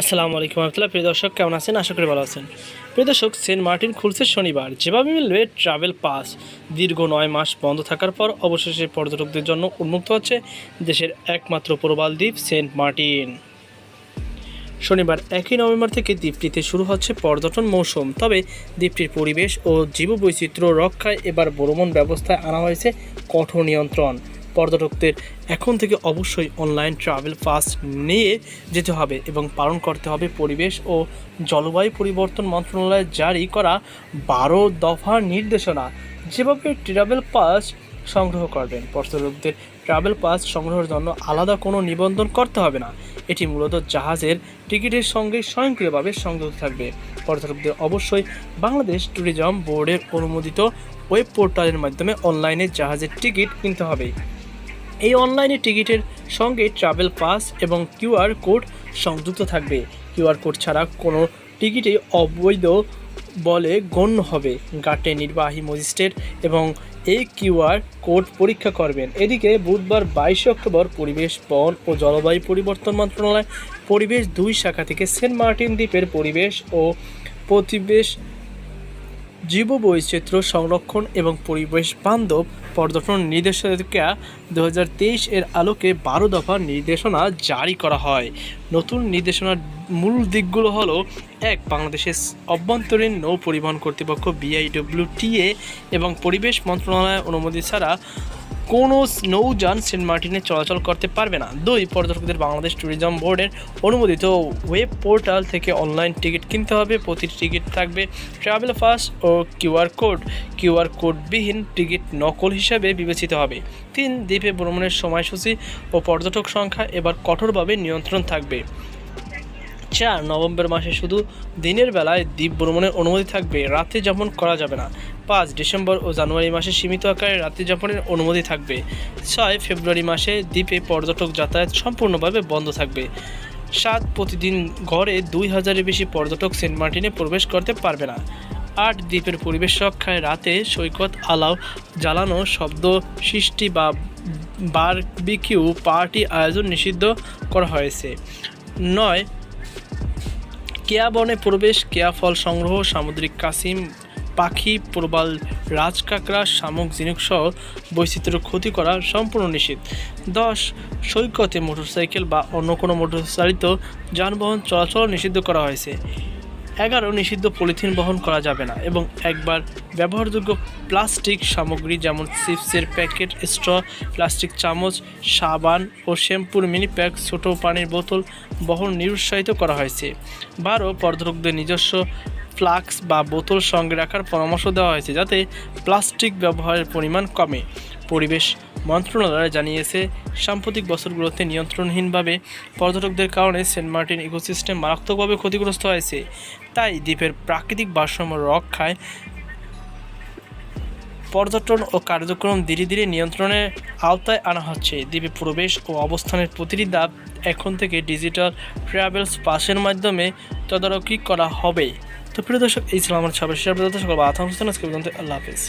আসসালামু আলাইকুম রহমতুল্লাহ। প্রিয় দর্শক, কেমন আছেন? আশা করি ভালো আছেন। প্রিয় দর্শক, সেন্ট মার্টিন খুলছে শনিবার। যেভাবে মিলবে ট্রাভেল পাস। দীর্ঘ নয় মাস বন্ধ থাকার পর অবশেষে পর্যটকদের জন্য উন্মুক্ত হচ্ছে দেশের একমাত্র প্রবাল দ্বীপ সেন্ট মার্টিন। শনিবার একই নভেম্বর থেকে দ্বীপটিতে শুরু হচ্ছে পর্যটন মৌসুম। তবে দ্বীপটির পরিবেশ ও জীববৈচিত্র্য রক্ষায় এবার ভ্রমণ ব্যবস্থায় আনা হয়েছে কঠোর নিয়ন্ত্রণ। পর্যটকদের এখন থেকে অবশ্যই অনলাইন ট্রাভেল পাস নিয়ে যেতে হবে এবং পালন করতে হবে পরিবেশ ও জলবায়ু পরিবর্তন মন্ত্রণালয় জারি করা বারো দফা নির্দেশনা। যেভাবে ট্রাভেল পাস সংগ্রহ করবেন, পর্যটকদের ট্রাভেল পাস সংগ্রহের জন্য আলাদা কোনো নিবন্ধন করতে হবে না। এটি মূলত জাহাজের টিকিটের সঙ্গে স্বয়ংক্রিয়ভাবে সংযুক্ত থাকবে। পর্যটকদের অবশ্যই বাংলাদেশ ট্যুরিজম বোর্ডের অনুমোদিত ওয়েব পোর্টালের মাধ্যমে অনলাইনে জাহাজের টিকিট কিনতে হবে। এই অনলাইনে টিকিটের সঙ্গে ট্রাভেল পাস এবং কিউআর কোড সংযুক্ত থাকবে। কিউআর কোড ছাড়া কোনো টিকিটে অবৈধ বলে গণ্য হবে। গাটে নির্বাহী ম্যাজিস্ট্রেট এবং এই কিউআর কোড পরীক্ষা করবেন। এদিকে বুধবার বাইশে অক্টোবর পরিবেশ, বন ও জলবায়ু পরিবর্তন মন্ত্রণালয়, পরিবেশ দুই শাখা থেকে সেন্ট মার্টিন দ্বীপের পরিবেশ ও প্রতিবেশ জীববৈচিত্র্য সংরক্ষণ এবং পরিবেশ বান্ধব পর্যটন নির্দেশিকা দু হাজার তেইশ এর আলোকে বারো দফা নির্দেশনা জারি করা হয়। নতুন নির্দেশনার মূল দিকগুলো হলো, এক, বাংলাদেশের অভ্যন্তরীণ নৌ পরিবহন কর্তৃপক্ষ বিআইডব্লিউটিএ এবং পরিবেশ মন্ত্রণালয়ের অনুমতি ছাড়া কোনো নৌযান সেন্ট মার্টিনে চলাচল করতে পারবে না। দুই, পর্যটকদের বাংলাদেশ ট্যুরিজম বোর্ডের অনুমোদিত ওয়েব পোর্টাল থেকে অনলাইন টিকিট কিনতে হবে। প্রতিটি টিকিট থাকবে ট্রাভেল পাস ও কিউআর কোড। কিউআর কোডবিহীন টিকিট নকল হিসাবে বিবেচিত হবে। তিন, দ্বীপে ভ্রমণের সময়সূচি ও পর্যটক সংখ্যা এবার কঠোরভাবে নিয়ন্ত্রণ থাকবে। চার নভেম্বর মাসে শুধু দিনের বেলায় দ্বীপ ভ্রমণের অনুমতি থাকবে, রাতে যাপন করা যাবে না। পাঁচ ডিসেম্বর ও জানুয়ারি মাসে সীমিত আকারে রাতে যাপনের অনুমতি থাকবে। ছয় ফেব্রুয়ারি মাসে দ্বীপে পর্যটক যাতায়াত সম্পূর্ণভাবে বন্ধ থাকবে। সাত প্রতিদিন গড়ে দুই হাজারের বেশি পর্যটক সেন্ট মার্টিনে প্রবেশ করতে পারবে না। আট দ্বীপের পরিবেশ রক্ষায় রাতে সৈকত, আলাও, জ্বালানো, শব্দ সৃষ্টি বা বারবিকিউ পার্টি আয়োজন নিষিদ্ধ করা হয়েছে। নয় কেয়া বনে প্রবেশ, কেয়া ফল সংগ্রহ, সামুদ্রিক কাসিম, পাখি, প্রবাল রাজকাকড়া শামুক ঝিনুকসহ বৈচিত্র্য ক্ষতি করা সম্পূর্ণ নিষিদ্ধ। দশ, সৈকতে মোটরসাইকেল বা অন্য কোনো মোটরচালিত যানবাহন চলাচল নিষিদ্ধ করা হয়েছে। এগারো নিষিদ্ধ পলিথিন বহন করা যাবে না এবং একবার ব্যবহারযোগ্য প্লাস্টিক সামগ্রী যেমন চিপসের প্যাকেট, স্ট্র, প্লাস্টিক চামচ, সাবান ও শ্যাম্পুর মিনি প্যাক, ছোটো পানির বোতল বহন নিরুৎসাহিত করা হয়েছে। বারো, পর্যটকদের নিজস্ব ফ্লাক্স বা বোতল সঙ্গে রাখার পরামর্শ দেওয়া হয়েছে যাতে প্লাস্টিক ব্যবহারের পরিমাণ কমে। পরিবেশ মন্ত্রণালয় জানিয়েছে, সাম্প্রতিক বছরগুলোতে নিয়ন্ত্রণহীনভাবে পর্যটকদের কারণে সেন্ট মার্টিন ইকোসিস্টেম মারাত্মকভাবে ক্ষতিগ্রস্ত হয়েছে। তাই দ্বীপের প্রাকৃতিক ভারসাম্য রক্ষায় পর্যটন ও কার্যক্রম ধীরে ধীরে নিয়ন্ত্রণের আওতায় আনা হচ্ছে। দ্বীপে প্রবেশ ও অবস্থানের প্রতিটি ধাপ এখন থেকে ডিজিটাল ট্রাভেলস পাসের মাধ্যমে তদারকি করা হবে। তো প্রিয় দর্শক, এই ছিল আমার ছাব্বিশ সকল আল্লাহ হাফিজ।